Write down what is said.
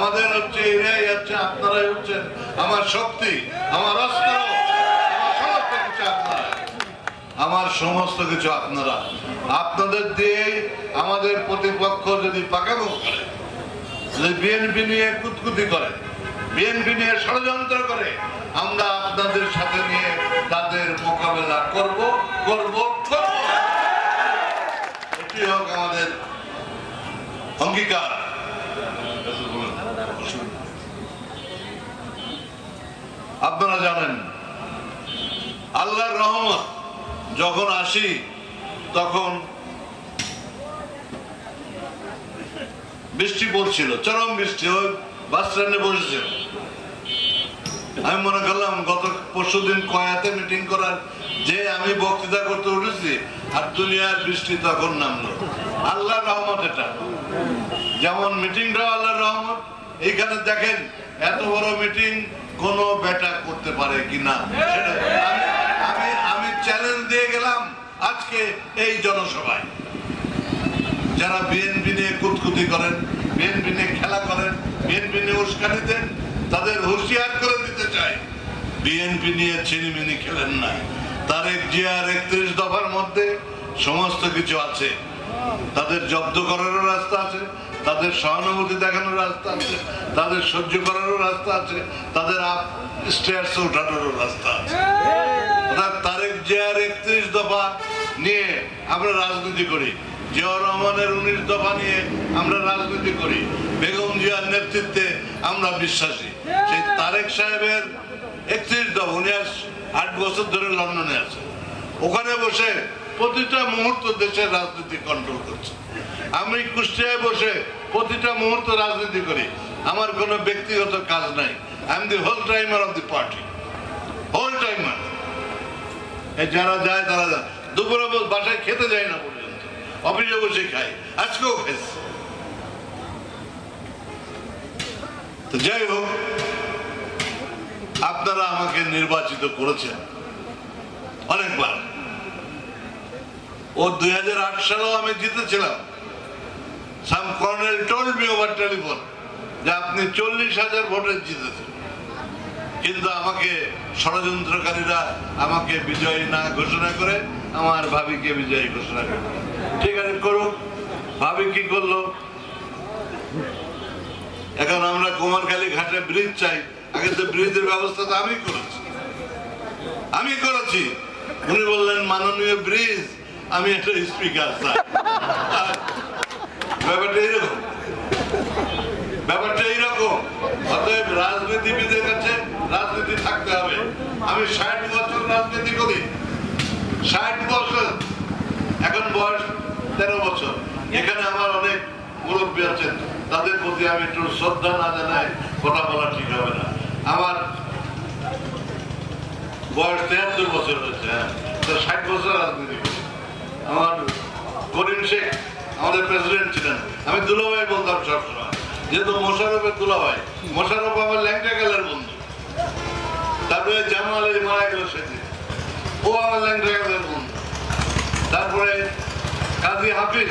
আমাদের হচ্ছে এরাই হচ্ছে আপনারাই হচ্ছেন। আমার শক্তি, আমার অস্ত্র, আমার সমস্ত কিছু আপনারা। আপনাদের দিয়ে আমাদের প্রতিপক্ষ যদি পাকামো করে যদি বিএনপি নিয়ে কুতকুতি করে বিএনপি নিয়ে ষড়যন্ত্র করে, আমরা আপনাদের সাথে নিয়ে তাদের মোকাবেলা করব করব করব। এটি হোক আমাদের অঙ্গীকার। আপনারা জানেন, আল্লাহর রহমত যখন আসি, তখন বৃষ্টি পড়ছিল, চরম বৃষ্টি, ওই বাস স্ট্যান্ডে বসেছিল আমি মনে করলাম, গত পরশু দিন কয়াতে মিটিং করার যে আমি বক্তৃতা করতে উঠেছি, আর দুনিয়ার বৃষ্টি তখন নামলো। আল্লাহর রহমত এটা। যেমন মিটিংটাও আল্লাহর রহমত এইখানে দেখেন, এত বড় মিটিং কোন বেটা করতে পারে কিনা। আমি আমি চ্যালেঞ্জ দিয়ে গেলাম আজকে এই জনসভায়। যারা বিএনপি নিয়ে কুতকুতি করেন বিএনপি নিয়ে খেলা করেন বিএনপি নিয়ে উস্কানি দেন, তাদের হুঁশিয়ার করে দিতে চাই। বিএনপি নিয়ে ছিনিমিনি খেলেন না। তারেক জিয়ার একত্রিশ দফার মধ্যে সমস্ত কিছু আছে। তাদের জব্দ করারও রাস্তা আছে, তাদের সহানুভূতি দেখানোর রাস্তা আছে, তাদের সহ্য করারও রাস্তা আছে, তাদের ওঠানোরও রাস্তা আছে। তারেক জিয়ার একত্রিশ দফা নিয়ে আমরা রাজনীতি করি, জিয়াউর রহমানের উনিশ দফা নিয়ে আমরা রাজনীতি করি, বেগম জিয়ার নেতৃত্বে আমরা বিশ্বাসী। সেই তারেক সাহেবের একত্রিশ দফা, উনি আট বছর ধরে লন্ডনে আছে ওখানে বসে প্রতিটা মুহূর্ত দেশের রাজনীতি কন্ট্রোল করছে। আমি কুষ্টিয়ায় বসে প্রতিটা মুহূর্ত রাজনীতি করি। আমার কোনো ব্যক্তিগত কাজ নাই। I am the whole timer of the party whole timer যারা যায়, তারা যায়। দুপুরে বস- বাসায় খেতে যায় না পর্যন্ত। অফিসে বসে খায় আজকেও খেয়েছে তো যাই হোক, আপনারা আমাকে নির্বাচিত করেছেন। অনেকবার। ও দুই হাজার আট সালেও আমি জিতেছিলাম। Some colonel told me over telephone যে আপনি চল্লিশ হাজার ভোটে জিতেছেন। কিন্তু আমাকে ষড়যন্ত্রকারীরা আমাকে বিজয়ী না ঘোষণা করে, আমার ভাবিকে বিজয়ী ঘোষণা করে। ঠিক আছে, করুক। ভাবি কি করল? এখন আমরা কুমারখালী ঘাটে ব্রিজ চাই। আগে তো ব্রিজের ব্যবস্থা তো আমি করেছি। আমি করেছি। উনি বললেন, মাননীয় ব্রিজ আমি একটা স্পিকার স্যার। ব্যাপারটা ব্যাপারটা এইরকম। অতএব রাজনীতিবিদের কাছে রাজনীতি থাকতে হবে। আমি ষাট বছর রাজনীতি করি। ষাট বছর। এখন বয়স তেরো বছর। এখানে আমার অনেক মুরব্বী আছেন। তাদের প্রতি আমি একটু শ্রদ্ধা না জানাই কথা বলা ঠিক হবে না। আমার বয়স তেহাত্তর বছর হয়েছে হ্যাঁ। ষাট বছর রাজনীতি করি। আমার করিম শেখ, আমাদের প্রেসিডেন্ট ছিলেন। আমি দুলাভাই বলতাম সবসময়, যেহেতু মোশারফের দুলাভাই, মোশারফ আমার ল্যাংটা গেলের বন্ধু। তারপরে জামাল আলী মারা গেল সেদিন। ও আমার ল্যাংটা গেলের বন্ধু। তারপরে কাজী হাফিজ